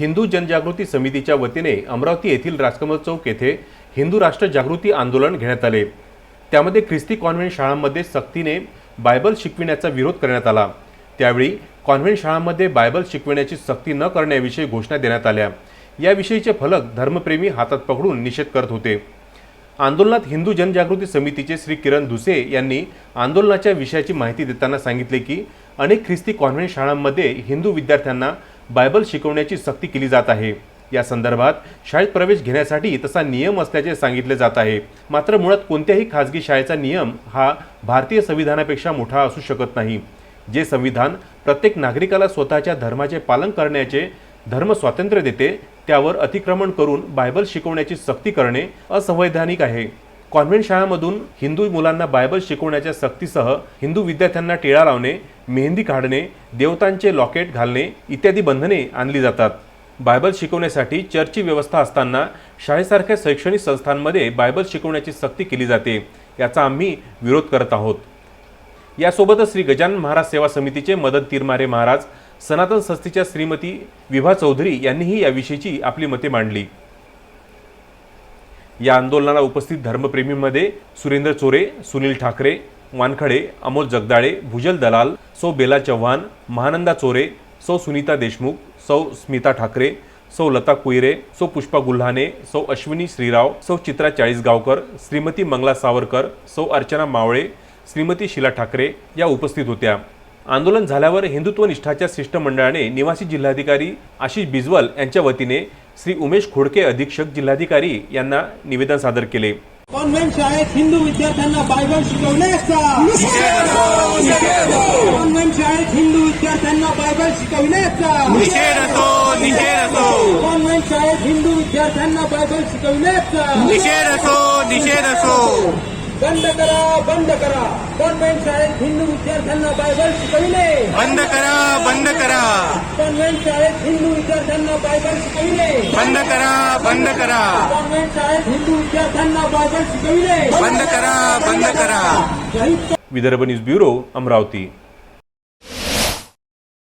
हिंदू जनजागृती समितीच्या वतीने अमरावती येथील राजकमल चौक येथे हिंदू राष्ट्र जागृती आंदोलन घेण्यात आले. त्यामध्ये ख्रिस्ती कॉन्व्हेंट शाळांमध्ये सक्तीने बायबल शिकविण्याचा विरोध करण्यात आला. त्यावेळी कॉन्व्हेंट शाळांमध्ये बायबल शिकविण्याची सक्ती न करण्याविषयी घोषणा देण्यात आल्या. याविषयीचे फलक धर्मप्रेमी हातात पकडून निषेध करत होते. आंदोलनात हिंदू जनजागृती समितीचे श्री किरण धुसे यांनी आंदोलनाच्या विषयाची माहिती देताना सांगितले की अनेक ख्रिस्ती कॉन्व्हेंट शाळांमध्ये हिंदू विद्यार्थ्यांना बायबल शिकवण्याची सक्ती केली जात आहे. या संदर्भात शाळेत प्रवेश घेण्यासाठी तसा नियम असल्याचे सांगितले जात आहे. मात्र मुळात कोणत्याही खाजगी शाळेचा नियम हा भारतीय संविधानापेक्षा मोठा असू शकत नाही. जे संविधान प्रत्येक नागरिकाला स्वतःच्या धर्माचे पालन करण्याचे धर्म स्वातंत्र्य देते त्यावर अतिक्रमण करून बायबल शिकवण्याची सक्ती करणे असंवैधानिक आहे. कॉन्व्हेंट शाळांमधून हिंदू मुलांना बायबल शिकवण्याच्या सक्तीसह हिंदू विद्यार्थ्यांना टिळा लावणे मेहंदी काढणे देवतांचे लॉकेट घालणे इत्यादी बंधने आणली जातात. बायबल शिकवण्यासाठी चर्चची व्यवस्था असताना शाळेसारख्या शैक्षणिक संस्थांमध्ये बायबल शिकवण्याची सक्ती केली जाते याचा आम्ही विरोध करत आहोत. यासोबतच श्री गजानन महाराज सेवा समितीचे मदन तिरमारे महाराज सनातन संस्थेच्या श्रीमती विभा चौधरी यांनीही याविषयीची आपली मते मांडली. या आंदोलनाला उपस्थित धर्मप्रेमींमध्ये सुरेंद्र चोरे सुनील ठाकरे वानखडे अमोल जगदाळे भुजल दलाल सौ बेला चव्हाण महानंदा चोरे सौ सुनीता देशमुख सौ स्मिता ठाकरे सौ लता कुईरे सौ पुष्पा गुल्हाने सौ अश्विनी श्रीराव सौ चित्रा चाळीसगावकर श्रीमती मंगला सावरकर सौ अर्चना मावळे श्रीमती शिला ठाकरे या उपस्थित होत्या. आंदोलन झाल्यावर हिंदुत्व निष्ठाच्या शिष्टमंडळाने निवासी जिल्हाधिकारी आशिष बिजवल यांच्या वतीने श्री उमेश खोडके अधीक्षक जिल्हाधिकारी यांना निवेदन सादर केले. कॉन्व्हेंट शाळेत हिंदू विद्यार्थ्यांना बायबल शिकवण्याचा कॉन्व्हेंट शाळेत हिंदू विद्यार्थ्यांना बायबल शिकवण्याचा निषेध असो निषेध असो कॉन्व्हेंट शाळेत हिंदू विद्यार्थ्यांना बायबल शिकवण्याचा निषेध असो निषेध असो बंद करा बंद करा. कॉन्व्हेंट शाळेत हिंदू विद्यार्थ्यांना बायबल शिकविणे बंद करा बंद करा. कॉन्व्हेंट शाळेत हिंदू विद्यार्थ्यांना बायबल शिकविणे बंद करा बंद करा. कॉन्व्हेंट शाळेत हिंदू विद्यार्थ्यांना बायबल शिकविणे बंद करा बंद करा. Vidarbha news bureau Amravati.